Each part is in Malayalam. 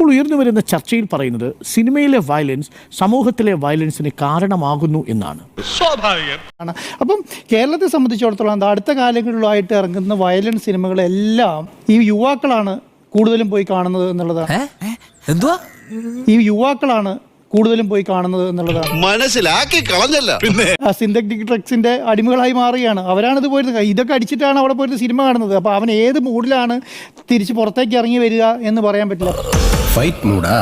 ഇപ്പോൾ ഉയർന്നു വരുന്ന ചർച്ചയിൽ പറയുന്നത് സിനിമയിലെ വയലൻസ് സമൂഹത്തിലെ വയലൻസിന് കാരണമാകുന്നു എന്നാണ്. സ്വാഭാവികം. അപ്പം കേരളത്തെ സംബന്ധിച്ചിടത്തോളം എന്താ അടുത്ത കാലങ്ങളിലായിട്ട് ഇറങ്ങുന്ന വയലൻസ് സിനിമകളെല്ലാം ഈ യുവാക്കളാണ് കൂടുതലും പോയി കാണുന്നത് എന്നുള്ളതാണ്. എന്തുവാ? ഈ യുവാക്കളാണ് കൂടുതലും പോയി കാണുന്നത് എന്നുള്ളതാണ്. മനസ്സിലാക്കി കളഞ്ഞല്ല. പിന്നെ? സിന്തറ്റിക് ഡ്രഗ്സിന്റെ അടിമകളായി മാറുകയാണ്. അവരാണ് ഇത് പോയിരുന്നത് ഇതൊക്കെ അടിച്ചിട്ടാണ് അവിടെ പോയിരുന്ന സിനിമ കാണുന്നത്. അപ്പോൾ അവൻ ഏത് മൂഡിലാണ് തിരിച്ച് പുറത്തേക്ക് ഇറങ്ങി വരിക എന്ന് പറയാൻ പറ്റില്ല. ഫൈറ്റ് മൂടാ.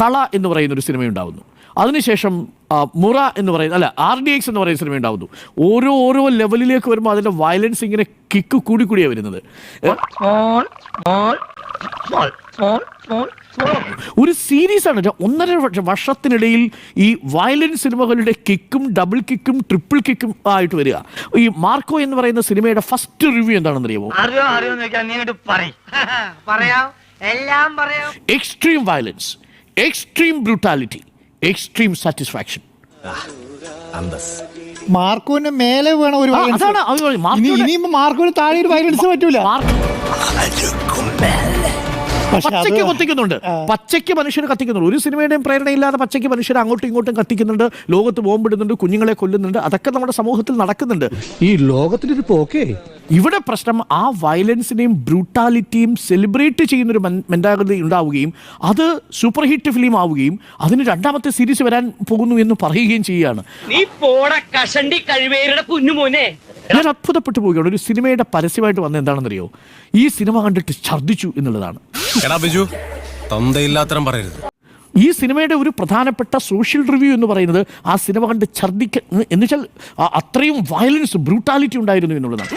കള എന്ന് പറയുന്ന ഒരു സിനിമ ഉണ്ടാവുന്നു. അതിനുശേഷം മുറ എന്ന് പറയുന്ന അല്ല ആർ ഡി എക്സ് എന്ന് പറയുന്ന സിനിമ ഉണ്ടാവുന്നു. ഓരോ ഓരോ ലെവലിലേക്ക് വരുമ്പോൾ അതിന്റെ വയലൻസ് ഇങ്ങനെ കിക്ക് കൂടി കൂടിയാണ് വരുന്നത്. ഒരു സീരീസ് ആണ് ഒന്നര വർഷത്തിനിടയിൽ ഈ വയലൻസ് സിനിമകളുടെ കിക്കും ഡബിൾ കിക്കും ട്രിപ്പിൾ കിക്കും ആയിട്ട് വരിക. ഈ മാർക്കോ എന്ന് പറയുന്ന സിനിമയുടെ ഫസ്റ്റ് റിവ്യൂ എന്താണെന്ന് അറിയാമോ അറിയോ അറിയോ പറയാം. എല്ലാം പറയാം. Extreme violence extreme brutality extreme satisfaction മാർക്കോന് മേലെ വേണം ഒരു വയലൻസ് violence. അതാണ് അത് പറയും. ഇനി മാർക്കോയുടെ- ഇനിയിപ്പോ മാർക്കോന് താഴെ ഒരു വയലൻസ് പറ്റൂല. പച്ചയ്ക്ക് കത്തിക്കുന്നുണ്ട്. പച്ചയ്ക്ക് മനുഷ്യർ കത്തിക്കുന്നുണ്ട്. ഒരു സിനിമയുടെയും പ്രേരണയില്ലാതെ പച്ചയ്ക്ക് മനുഷ്യർ അങ്ങോട്ടും ഇങ്ങോട്ടും കത്തിക്കുന്നുണ്ട്. ലോകത്ത് ബോംബിടുന്നുണ്ട് കുഞ്ഞുങ്ങളെ കൊല്ലുന്നുണ്ട്. അതൊക്കെ നമ്മുടെ സമൂഹത്തിൽ നടക്കുന്നുണ്ട്. ഈ ലോകത്തിനൊരു പോക്കേ ഇവിടെ പ്രശ്നം ആ വയലൻസിനെയും ബ്രൂട്ടാലിറ്റിയും സെലിബ്രേറ്റ് ചെയ്യുന്നൊരു ഒരു മെന്റാലിറ്റി ഉണ്ടാവുകയും അത് സൂപ്പർ ഹിറ്റ് ഫിലിം ആവുകയും അതിന് രണ്ടാമത്തെ സീരീസ് വരാൻ പോകുന്നു എന്ന് പറയുകയും ചെയ്യുകയാണ്. നീ പോട കഷണ്ടി കഴിവേരുടെ കുഞ്ഞുമോനെ ഞാൻ അത്ഭുതപ്പെട്ടു പോവുകയാണ്. ഒരു സിനിമയുടെ പരസ്യമായിട്ട് വന്ന എന്താണെന്നറിയോ? ഈ സിനിമ കണ്ടിട്ട് ഛർദ്ദിച്ചു എന്നുള്ളതാണ്. എടാ ബിജു പറയരുത്. ഈ സിനിമയുടെ ഒരു പ്രധാനപ്പെട്ട സോഷ്യൽ റിവ്യൂ എന്ന് പറയുന്നത് ആ സിനിമ കണ്ട് ഛർദിക്ക എന്ന് വെച്ചാൽ അത്രയും വയലൻസ് ബ്രൂട്ടാലിറ്റി ഉണ്ടായിരുന്നു എന്നുള്ളതാണ്.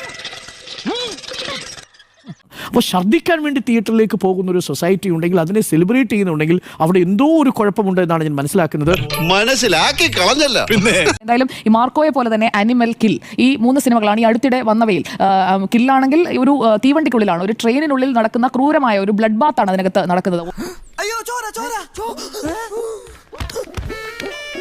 അപ്പോൾ ഛർദ്ദിക്കാൻ വേണ്ടി തിയേറ്ററിലേക്ക് പോകുന്ന ഒരു സൊസൈറ്റി ഉണ്ടെങ്കിൽ അതിനെ സെലിബ്രേറ്റ് ചെയ്യുന്നുണ്ടെങ്കിൽ അവിടെ എന്തോ ഒരു കുഴപ്പമുണ്ട് എന്നാണ് ഞാൻ മനസ്സിലാക്കുന്നത്. മനസ്സിലാക്കി കളഞ്ഞല്ല. പിന്നെ? എന്തായാലും ഈ മാർക്കോയെ പോലെ തന്നെ അനിമൽ കിൽ ഈ മൂന്ന് സിനിമകളാണ് ഈ അടുത്തിടെ വന്നവയിൽ. കില്ലാണെങ്കിൽ ഒരു തീവണ്ടിക്കുള്ളിലാണ് ഒരു ട്രെയിനിനുള്ളിൽ നടക്കുന്ന ക്രൂരമായ ഒരു ബ്ലഡ് ബാത്ത് ആണ് അതിനകത്ത് നടക്കുന്നത്.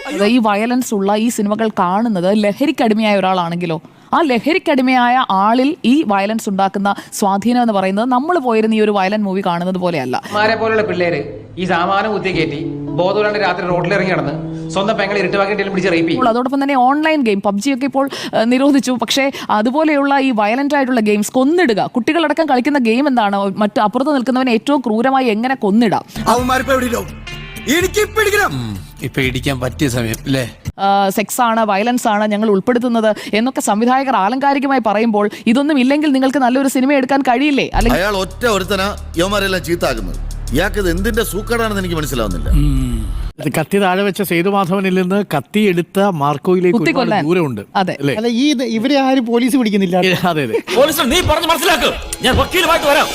അത് ഈ വയലൻസ് ഉള്ള ഈ സിനിമകൾ കാണുന്നത് ലഹരിക്കടിമയായ ഒരാളാണെങ്കിലോ? ആ ലഹരിക്കടിമയായ ആളിൽ ഈ വയലൻസ് ഉണ്ടാക്കുന്ന സ്വാധീനം എന്ന് പറയുന്നത് നമ്മൾ പോയിരുന്ന ഈ ഒരു വയലന്റ് മൂവി കാണുന്നത് പോലെയല്ല. മാരെ പോലുള്ള പിള്ളേര് ഈ സാമാനം കുത്തി കയറ്റി ബോധമില്ലാണ്ട് രാത്രി റോഡിൽ ഇറങ്ങി നടന്ന് സ്വന്തം പെങ്ങളെ ഇരുട്ടുവാക്കിയിട്ട് പിടിച്ച് റേപ്പ് ചെയ്യും. അതോടൊപ്പം തന്നെ ഓൺലൈൻ ഗെയിം പബ്ജി ഒക്കെ ഇപ്പോൾ നിരോധിച്ചു. പക്ഷേ അതുപോലെയുള്ള ഈ വയലന്റ് ആയിട്ടുള്ള ഗെയിംസ് കൊന്നിടുക. കുട്ടികളടക്കം കളിക്കുന്ന ഗെയിം എന്താണ്? മറ്റു അപ്പുറത്ത് നിൽക്കുന്നവനെ ഏറ്റവും ക്രൂരമായി എങ്ങനെ കൊന്നിടാം? എനിക്ക് പിടിക്കണം ഇപ്പൊ ഇടിക്കാൻ പറ്റിയ സമയം അല്ലേ? സെക്സ് ആണ് വയലൻസ് ആണ് ഞങ്ങൾ ഉൾപ്പെടുത്തുന്നത് എന്നൊക്കെ സംവിധായകർ ആലങ്കാരികമായി പറയുമ്പോൾ ഇതൊന്നും ഇല്ലെങ്കിൽ നിങ്ങൾക്ക് നല്ലൊരു സിനിമ എടുക്കാൻ കഴിയില്ലേ? അല്ലെങ്കിൽ അയാൾ ഒറ്റ ഒരുത്തന യവന്മാരെല്ലാം ചീത്താക്കുന്നത്. ഇയാൾക്ക് ഇത് എന്തിന്റെ സൂക്കടാണെന്ന് എനിക്ക് മനസ്സിലാവുന്നില്ല. കത്തി താഴെ വെച്ച സേതുമാധവനിൽ നിന്ന് കത്തി എടുത്ത മാർക്കോയിലേക്ക് ദൂരമുണ്ട്. അല്ലേ? അല്ല ഈ ഇവരെ ആരും പോലീസ് പിടിക്കുന്നില്ല. അതെ അതെ. പോലീസ് നീ പറഞ്ഞു മനസ്സിലാക്കും. ഞാൻ വക്കീലുമായിട്ട് വരാം.